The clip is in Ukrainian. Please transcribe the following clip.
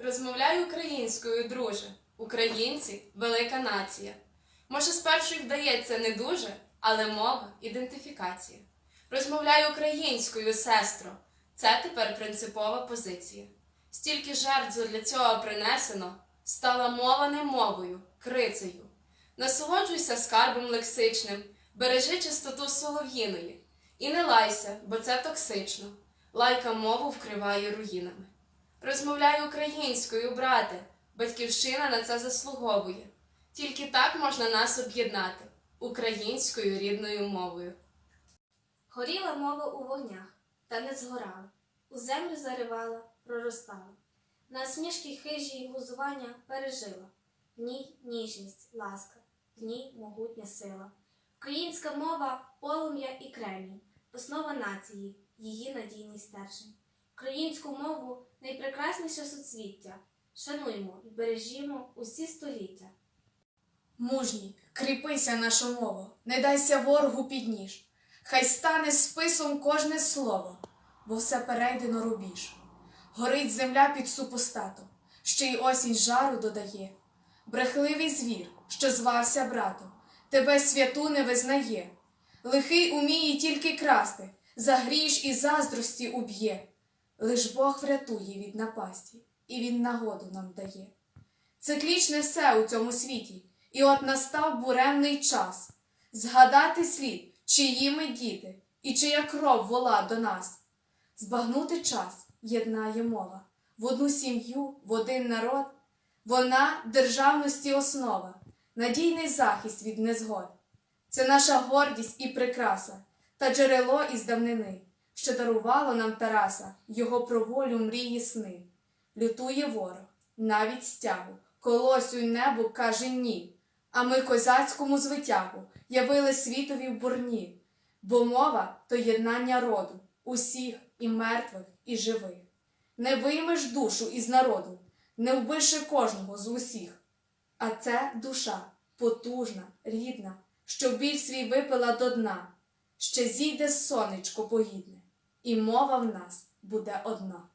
Розмовляй українською, друже. Українці велика нація. Може, спершу й вдається не дуже, але мова ідентифікація. Розмовляй українською, сестро. Це тепер принципова позиція. Стільки жертв для цього принесено, стала мова не мовою, крицею. Насолоджуйся скарбом лексичним, бережи чистоту солов'їної. І не лайся, бо це токсично. Лайка мову вкриває руїнами. Розмовляй українською, брате, батьківщина на це заслуговує. Тільки так можна нас об'єднати українською рідною мовою. Горіла мова у вогнях, та не згорала, у землю заривала, проростала. Насмішки хижі й глузування пережила. В ній ніжність, ласка, в ній могутня сила. Українська мова полум'я і кремінь, основа нації, її надійний стержень. Українську мову найпрекрасніше суцвіття. Шануймо і бережімо усі століття. Мужній, кріпися, наша мова, не дайся ворогу під ніж. Хай стане списом кожне слово, бо все перейде на рубіж. Горить земля під супостатом, ще й осінь жару додає. Брехливий звір, що звався братом, тебе святу не визнає. Лихий уміє тільки красти, за гріш і заздрості уб'є. Лиш Бог врятує від напасті, і він нагоду нам дає. Циклічне все у цьому світі, і от настав буремний час згадати слід, чиї ми діти, і чия кров вола до нас. Збагнути час єднає мова в одну сім'ю, в один народ. Вона державності основа, надійний захист від незгод. Це наша гордість і прикраса, та джерело із давнини, що дарувало нам Тараса, його про волю мрії сни. Лютує ворог, навіть стягу, колосю й небу каже ні. А ми козацькому звитягу явили світові в бурні, бо мова то єднання роду, усіх і мертвих, і живих. Не виймеш душу із народу, не вбивши кожного з усіх. А це душа потужна, рідна, що біль свій випила до дна. Ще зійде сонечко погідне, і мова в нас буде одна.